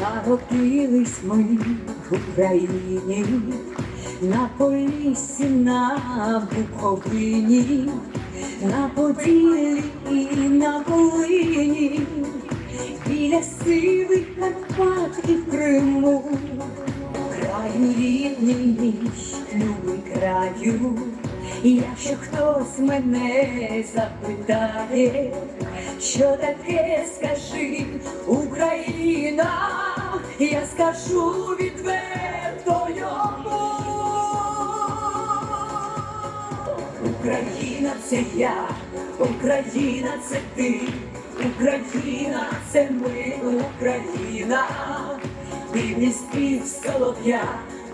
Народились ми в Україні, на Поліссі, на Буковині, на Поділлі і на Волині, біля сивих Карпат і в Криму, краю рідний мій, любий краю. І Якщо хтось мене запитає, що таке скажи Україна, я скажу відверто йому. Україна це я, Україна це ти, Україна це ми, Україна, Дивний спів солов'я,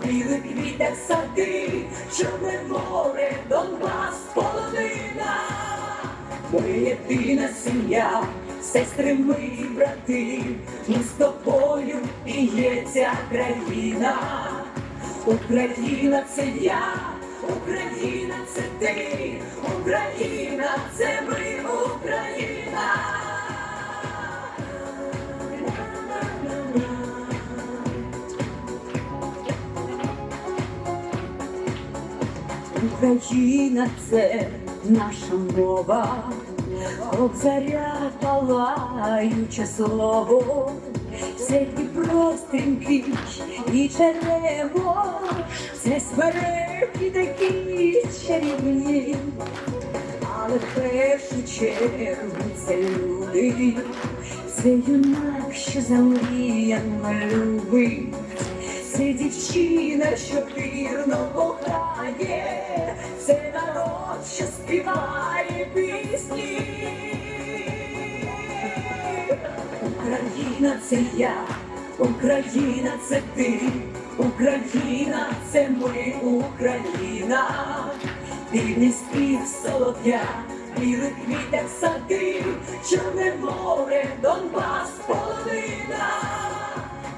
білий квіток сади, Чорне море, Донбас, полонина. Ми єдина сім'я, сестри ми брати, ми з тобою і є ця країна. Україна це я, Україна це ти, Україна це ми, Україна. Україна це наша мова, Кобзаря палаюче слово, це Дніпро стрімкий і черево, це смереки такі чарівні, але в першу чергу це люди, це юнак, що замріяно любить. Це дівчина, що вірно кохає, це народ, що співає пісні. Україна це я, Україна це ти, Україна це ми, Україна, Дивний спів солов'я, білий квіток сади, Чорне море, Донбас, полонина.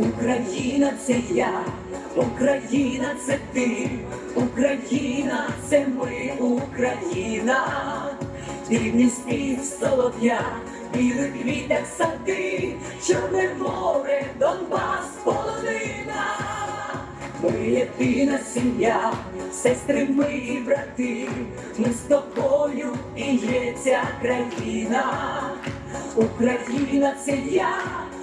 Україна це я, Україна це ти, Україна це ми, Україна, Дивний спів солов'я, білий квіток сади, Чорне море, Донбас, полонина. Ми єдина сім'я, сестри ми і брати, ми з тобою і є ця країна. Україна це я,